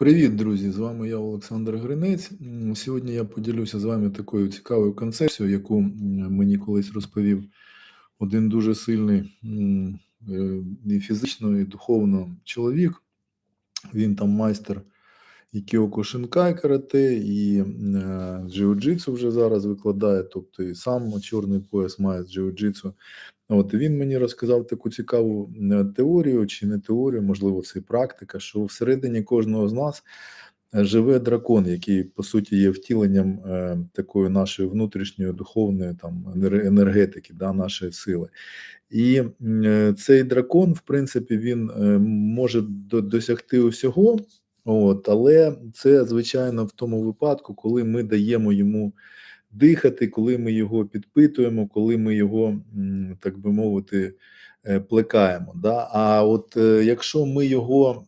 Привіт, друзі! З вами я, Олександр Гринець. Сьогодні я поділюся з вами такою цікавою концепцією, яку мені колись розповів один дуже сильний е, і фізично, і духовно чоловік. Він там майстер і Кіоко Шинкай карате, і е, джиу-джитсу вже зараз викладає, тобто і сам чорний пояс має з джиу-джитсу. От він мені розказав таку цікаву е, теорію, чи не теорію, можливо, це і практика, що всередині кожного з нас е, живе дракон, який по суті є втіленням такої нашої внутрішньої духовної там енергетики, да, нашої сили. І цей дракон, в принципі, він може до- досягти усього, от, але це звичайно в тому випадку, коли ми даємо йому дихати, коли ми його підпитуємо, коли ми його, так би мовити, е, плекаємо. Да? А от е, якщо ми його,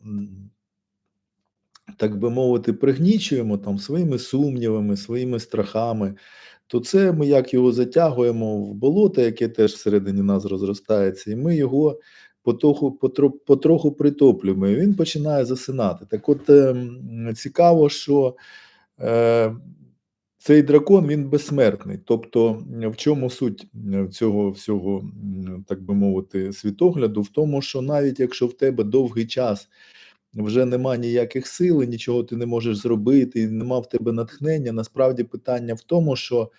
так би мовити, пригнічуємо там своїми сумнівами, своїми страхами, то це ми як його затягуємо в болото, яке теж всередині нас розростається, і ми його потроху, потро, потроху притоплюємо, і він починає засинати. Так от ем, цікаво, що е, цей дракон він безсмертний. Тобто, в чому суть цього всього, так би мовити, світогляду? В тому, що навіть якщо в тебе довгий час вже нема ніяких сил, нічого ти не можеш зробити, і нема в тебе натхнення. Насправді питання в тому, що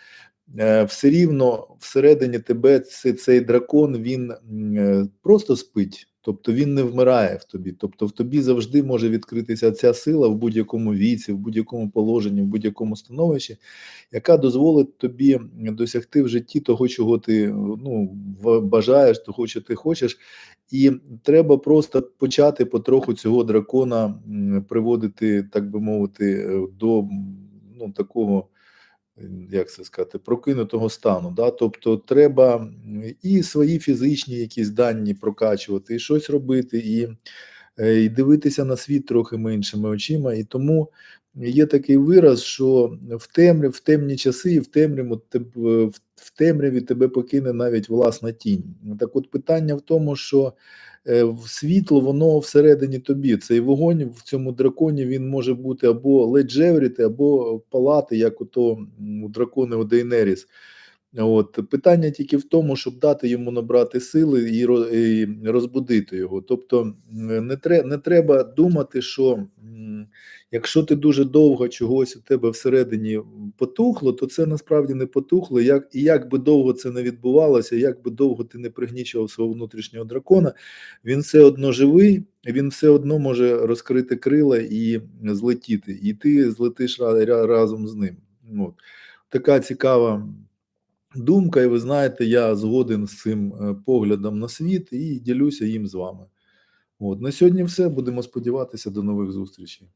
все рівно всередині тебе цей, дракон він е, просто спить. Тобто він не вмирає в тобі. Тобто в тобі завжди може відкритися ця сила в будь-якому віці, в будь-якому положенні, в будь-якому становищі, яка дозволить тобі досягти в житті того, чого ти ну, бажаєш, того, що ти хочеш. І треба просто почати потроху цього дракона приводити, так би мовити, е, до ну, такого, е, як це сказати, прокинутого стану. Да? Тобто треба і свої фізичні якісь дані прокачувати, і щось робити, і, е, і дивитися на світ трохи меншими очима. І тому є такий вираз, що в темряві, в темні часи і в темряві, в темряві тебе покине навіть власна тінь. Так от питання в тому, що е, світло воно всередині тобі. Цей вогонь в цьому драконі він може бути або ледь жевріти, або палати, як ото у дракони у Дейнеріс. От питання тільки в тому, щоб дати йому набрати сили і розбудити його. Тобто не тре, не треба думати, що якщо ти дуже довго чогось у тебе всередині потухло, то це насправді не потухло. Як і як би довго це не відбувалося, як би довго ти не пригнічував свого внутрішнього дракона, він все одно живий, він все одно може розкрити крила і злетіти, і ти злетиш ра- ра- разом з ним. От така цікава думка, і ви знаєте, я згоден з цим е, поглядом на світ і ділюся їм з вами. От на сьогодні все. Будемо сподіватися до нових зустрічей.